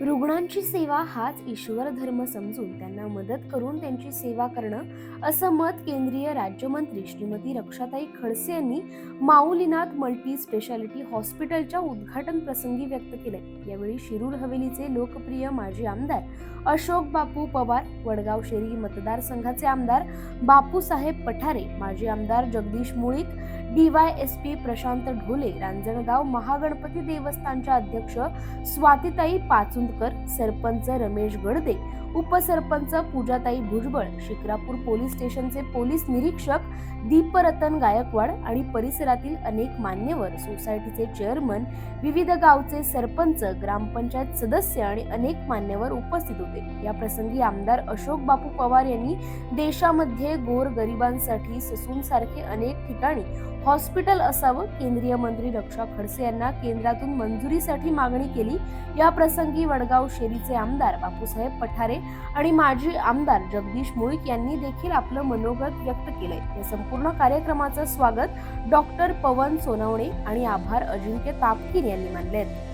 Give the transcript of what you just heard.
रुग्णांची सेवा हाच ईश्वर धर्म समजून त्यांना मदत करून त्यांची सेवा करणं असं मत केंद्रीय राज्यमंत्री श्रीमती रक्षाताई खडसे यांनी माऊलीनाथ मल्टी स्पेशालिटी हॉस्पिटलच्या उद्घाटन प्रसंगी व्यक्त केले यावेळी शिरूर हवेलीचे लोकप्रिय माजी आमदार अशोक बापू पवार वडगाव शेरी मतदारसंघाचे आमदार बापूसाहेब पठारे माजी आमदार Jagdish Mulik DY S P Prashant Dhole Ranjangaon Mahaganpati देवस्थानच्या अध्यक्ष स्वातीताई पाचुंदकर सरपंच रमेश गडदे उपसरपंच पूजाताई भुजबळ शिक्रापूर पोलीस स्टेशनचे पोलीस निरीक्षक दीपरतन गायकवाड आणि परिसरातील अनेक मान्यवर सोसायटीचे चेअरमन विविध गावचे सरपंच ग्रामपंचायत सदस्य आणि अनेक मान्यवर उपस्थित होते. या प्रसंगी आमदार अशोक बापू पवार यांनी देशामध्ये गोर गरिबांसाठी ससूनसारखे अनेक ठिकाणी हॉस्पिटल असावं केंद्रीय मंत्री रक्षा खडसे यांना केंद्रातून मंजुरीसाठी मागणी केली. या प्रसंगी वडगाव शेरीचे आमदार बापूसाहेब पठारे आणि माजी आमदार जगदीश मुळीक यांनी देखील आपलं मनोगत व्यक्त केलंय. या संपूर्ण कार्यक्रमाचं स्वागत डॉक्टर पवन सोनवणे आणि आभार अजिंक्य तापकीर यांनी मानले आहेत